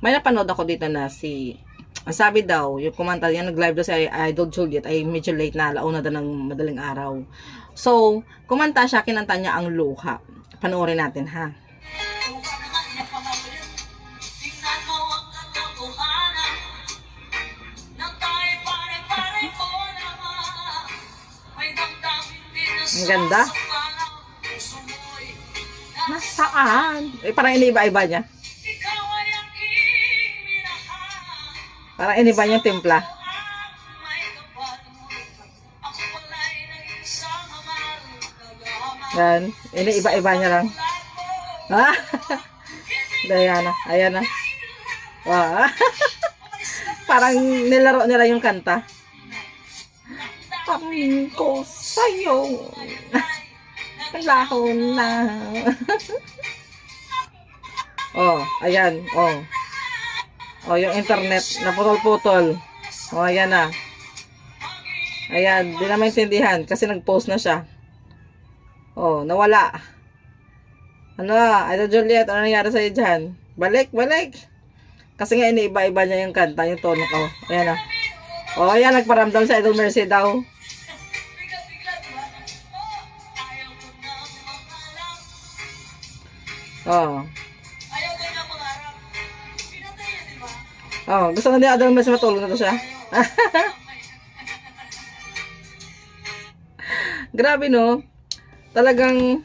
may napanood ako dito na si ang sabi daw, yung kumanta yan, nag-live daw si Idol Juliet ay medyo late na, launa daw ng madaling araw. So, kumanta siya, kinanta niya ang luha. Panoorin natin ha. Ang Na na ganda. Nasaan? Eh, parang iniba-iba niya. Parang iniba yung timpla. Yan. Iniiba-iba niya lang. Ha? Diana. Ayan na. Wow. Parang nilaro nila yung kanta. Paming ko sa'yo. Laho na. oh, ayan. Oh. Oh, yung internet. Naputol-putol. Oh, ayan na. Ayan. Di na maintindihan kasi nag-post na siya. Oh, nawala. Ano, Idol Juliet, ano nangyari sa'yo dyan? Balik, balik. Kasi nga iniiba-iba niya yung kanta, yung tono ko. Ayan na. Oh, ayan, nagparamdam sa Idol Mercy daw. Na Oh. Oh, gusto na ni Idol Mercy matulog na to siya. Grabe no. Talagang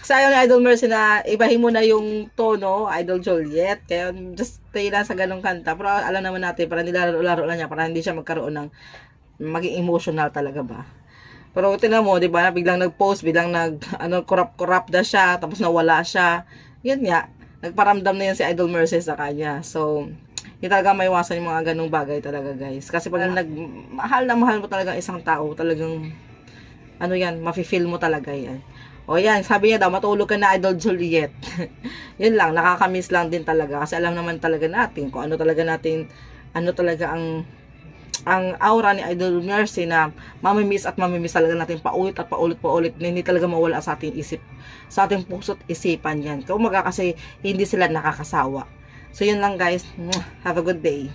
sayo ni Idol Mercy na ibahin mo na yung tono, Idol Juliet. Kaya just stay lang sa ganong kanta. Pero alam naman natin, para nilalaro-laro lang niya, para hindi siya magkaroon ng maging emotional talaga ba. Pero tinan mo, 'di ba? Biglang nag-post, biglang nag ano corrupt-corrupt na siya, tapos nawala siya. Yan nga, nagparamdam na yan si Idol Mercy sa kanya. So, hindi talaga maiwasan yung mga ganong bagay talaga, guys. Kasi pag nag mahal na mahal mo talaga ang isang tao, talagang ano yan, mafe-feel mo talaga yan. O yan, sabi niya daw, matulog ka na Idol Juliet. yun lang, nakakamiss lang din talaga. Kasi alam naman talaga natin kung ano talaga natin, ano talaga ang ang aura ni Idol Mercy na mamimiss at mamimiss talaga natin paulit at paulit paulit na hindi talaga mawala sa ating isip sa ating puso't isipan yan. Kung kasi hindi sila nakakasawa. So yun lang guys. Have a good day.